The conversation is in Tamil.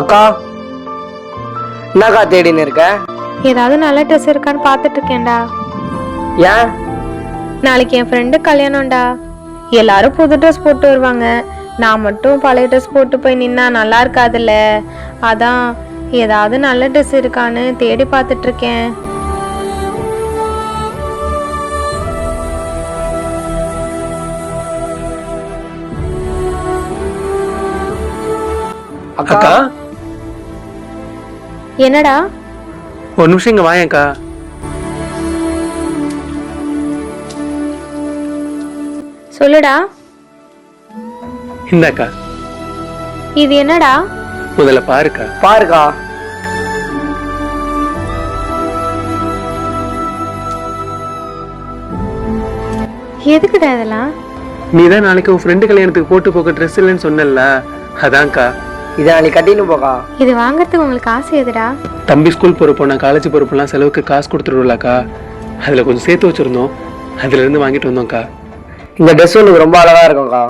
அக்கா என்னக்கா தேடின்னு இருக்க? ஏதாவது நல்ல ட்ரெஸ் இருக்கான்னு பார்த்துட்டு இருக்கேன்டா. ஏன்? நாளைக்கு என் ஃப்ரெண்டு கல்யாணம்டா. எல்லாரும் புது ட்ரெஸ் போட்டு வருவாங்க. நான் மட்டும் பழைய ட்ரெஸ் போட்டு போய் நின்னா நல்லா இருக்காதுல்ல. அதான் ஏதாவது நல்ல ட்ரெஸ் இருக்கான்னு தேடி பார்த்துட்டு இருக்கேன். அக்கா அக்கா என்னடா? ஒரு நிமிஷம் இங்க வாயேன்க்கா சொல்லுடா. இந்தாக்கா இது என்னடா? முதல்ல பாருக்கா. பாருக்கா. எதுக்குடா இதெல்லாம்? நீ தான் நாளைக்கு உன் ஃப்ரெண்டு கல்யாணத்துக்கு போட்டு போக ட்ரெஸ் இல்லைன்னு சொன்னல அதான்க்கா. இதை நாளைக்கு கட்டின்னு போக்கா இது வாங்குறதுக்கு உங்களுக்கு ஆசை எதுடா? தம்பி ஸ்கூல் போகிறப்போ நான் காலேஜ் போகிறப்பெல்லாம் செலவுக்கு காசு கொடுத்துருவில்லக்கா அதில் கொஞ்சம் சேர்த்து வச்சுருந்தோம். அதுல இருந்து வாங்கிட்டு வந்தோம்க்கா. இந்த ட்ரெஸ் உனக்கு ரொம்ப அழகா இருக்கும்க்கா.